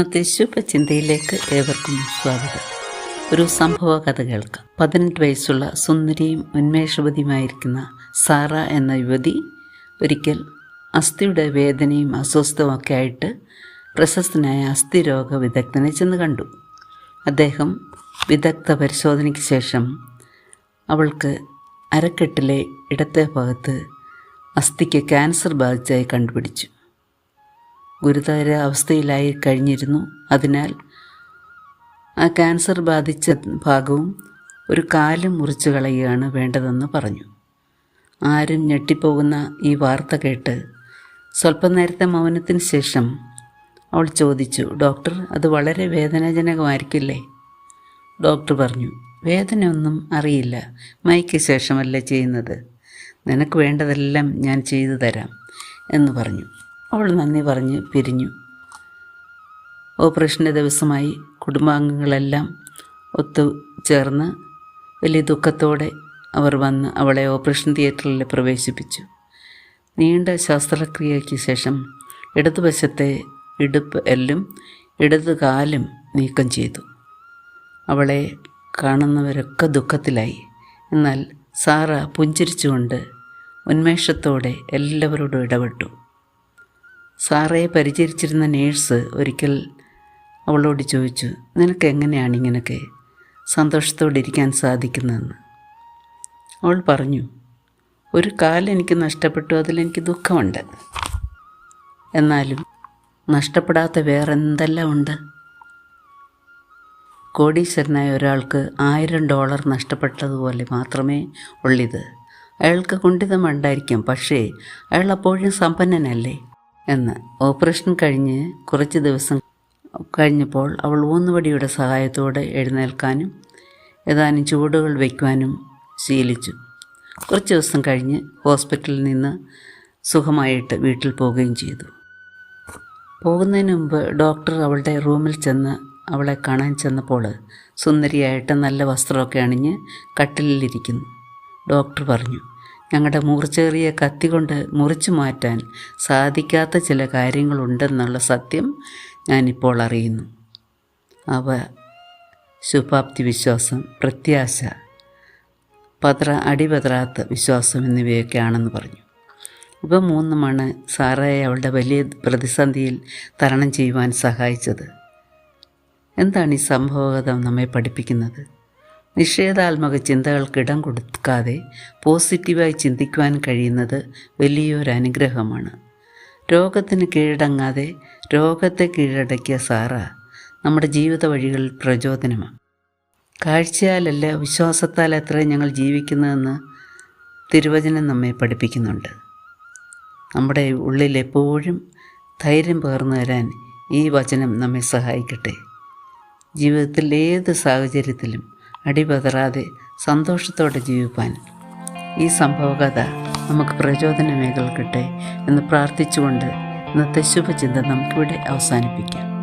ഇന്നത്തെ ശുഭചിന്തയിലേക്ക് ഏവർക്കും സ്വാഗതം. ഒരു സംഭവ കഥ കേൾക്കാം. പതിനെട്ട് വയസ്സുള്ള സുന്ദരിയും ഉന്മേഷവതിയുമായിരിക്കുന്ന സാറ എന്ന യുവതി ഒരിക്കൽ അസ്ഥിയുടെ വേദനയും അസ്വസ്ഥവുമൊക്കെ ആയിട്ട് പ്രശസ്തനായ അസ്ഥിരോഗ വിദഗ്ധനെ ചെന്ന് കണ്ടു. അദ്ദേഹം വിദഗ്ധ പരിശോധനയ്ക്ക് ശേഷം അവൾക്ക് അരക്കെട്ടിലെ ഇടത്തെ ഭാഗത്ത് അസ്ഥിക്ക് ക്യാൻസർ ബാധിച്ചായി കണ്ടുപിടിച്ചു. ഗുരുതര അവസ്ഥയിലായി കഴിഞ്ഞിരുന്നു. അതിനാൽ ആ ക്യാൻസർ ബാധിച്ച ഭാഗവും ഒരു കാലം മുറിച്ചു കളയുകയാണ് വേണ്ടതെന്ന് പറഞ്ഞു. ആരും ഞെട്ടിപ്പോകുന്ന ഈ വാർത്ത കേട്ട് സ്വല്പം നേരത്തെ മൗനത്തിന് ശേഷം അവൾ ചോദിച്ചു ഡോക്ടർ അത് വളരെ വേദനാജനകമായിരിക്കില്ലേ? ഡോക്ടർ പറഞ്ഞു വേദനയൊന്നും അറിയില്ല. മൈക്ക് ശേഷമല്ല ചെയ്യുന്നത്. നിനക്ക് വേണ്ടതെല്ലാം ഞാൻ ചെയ്തു തരാം എന്ന് പറഞ്ഞു. അവൾ നന്ദി പറഞ്ഞ് പിരിഞ്ഞു. ഓപ്പറേഷന്റെ ദിവസമായി കുടുംബാംഗങ്ങളെല്ലാം ഒത്തു ചേർന്ന് വലിയ ദുഃഖത്തോടെ അവർ വന്ന് അവളെ ഓപ്പറേഷൻ തിയേറ്ററിൽ പ്രവേശിപ്പിച്ചു. നീണ്ട ശസ്ത്രക്രിയയ്ക്ക് ശേഷം ഇടതുവശത്തെ ഇടുപ്പ് എല്ലും ഇടത് കാലും നീക്കം ചെയ്തു. അവളെ കാണുന്നവരൊക്കെ ദുഃഖത്തിലായി. എന്നാൽ സാറ പുഞ്ചിരിച്ചുകൊണ്ട് ഉന്മേഷത്തോടെ എല്ലാവരോടും ഇടപെട്ടു. സാറയെ പരിചരിച്ചിരുന്ന നേഴ്സ് ഒരിക്കൽ അവളോട് ചോദിച്ചു നിനക്ക് എങ്ങനെയാണ് ഇങ്ങനെയൊക്കെ സന്തോഷത്തോടെ ഇരിക്കാൻ സാധിക്കുന്നതെന്ന്? അവൾ പറഞ്ഞു ഒരു കാലെനിക്ക് നഷ്ടപ്പെട്ടു അതിലെനിക്ക് ദുഃഖമുണ്ട്. എന്നാലും നഷ്ടപ്പെടാത്ത വേറെ എന്തെല്ലാം ഉണ്ട്? കോടീശ്വരനായ ഒരാൾക്ക് ആയിരം ഡോളർ നഷ്ടപ്പെട്ടതുപോലെ മാത്രമേ ഉള്ളിത്. അയാൾക്ക് കുണ്ഠിതമുണ്ടായിരിക്കും പക്ഷേ അയാൾ അപ്പോഴും സമ്പന്നനല്ലേ? എന്ന്. ഓപ്പറേഷൻ കഴിഞ്ഞ് കുറച്ച് ദിവസം കഴിഞ്ഞപ്പോൾ അവൾ ഊന്നുവടിയുടെ സഹായത്തോടെ എഴുന്നേൽക്കാനും ഏതാനും ചുവടുകൾ വയ്ക്കുവാനും ശീലിച്ചു. കുറച്ച് ദിവസം കഴിഞ്ഞ് ഹോസ്പിറ്റലിൽ നിന്ന് സുഖമായിട്ട് വീട്ടിൽ പോവുകയും ചെയ്തു. പോകുന്നതിന് മുമ്പ് ഡോക്ടർ അവളുടെ റൂമിൽ ചെന്ന് അവളെ കാണാൻ ചെന്നപ്പോൾ സുന്ദരിയായിട്ട് നല്ല വസ്ത്രമൊക്കെ അണിഞ്ഞ് കട്ടിലിരിക്കുന്നു ഡോക്ടർ പറഞ്ഞു ഞങ്ങളുടെ മൂർച്ചേറിയ കത്തി കൊണ്ട് മുറിച്ചു മാറ്റാൻ സാധിക്കാത്ത ചില കാര്യങ്ങളുണ്ടെന്നുള്ള സത്യം ഞാനിപ്പോൾ അറിയുന്നു. അവ ശുഭാപ്തി വിശ്വാസം പ്രത്യാശ പത്ര അടിപതറാത്ത വിശ്വാസം എന്നിവയൊക്കെയാണെന്ന് പറഞ്ഞു. ഇവ മൂന്നുമാണ് സാറയെ അവളുടെ വലിയ പ്രതിസന്ധിയിൽ തരണം ചെയ്യുവാൻ സഹായിച്ചത്. എന്താണ് ഈ സംഭവകഥ നമ്മെ പഠിപ്പിക്കുന്നത്? നിഷേധാത്മക ചിന്തകൾക്ക് ഇടം കൊടുക്കാതെ പോസിറ്റീവായി ചിന്തിക്കുവാൻ കഴിയുന്നത് വലിയൊരു അനുഗ്രഹമാണ് രോഗത്തിന് കീഴടങ്ങാതെ രോഗത്തെ കീഴടക്കിയ സാറ നമ്മുടെ ജീവിത വഴികളിൽ പ്രചോദനമാണ് കാഴ്ചയാലല്ല വിശ്വാസത്താൽ എത്ര ഞങ്ങൾ ജീവിക്കുന്നതെന്ന് തിരുവചനം നമ്മെ പഠിപ്പിക്കുന്നുണ്ട്. നമ്മുടെ ഉള്ളിൽ എപ്പോഴും ധൈര്യം പകർന്നു തരാൻ ഈ വചനം നമ്മെ സഹായിക്കട്ടെ. ജീവിതത്തിൽ ഏത് സാഹചര്യത്തിലും അടിപതറാതെ സന്തോഷത്തോടെ ജീവിപ്പാൻ. ഈ സംഭവകഥ നമുക്ക് പ്രചോദനമേകൽക്കട്ടെ എന്ന് പ്രാർത്ഥിച്ചുകൊണ്ട് ഇന്നത്തെ ശുഭചിന്ത നമുക്കിവിടെ അവസാനിപ്പിക്കാം.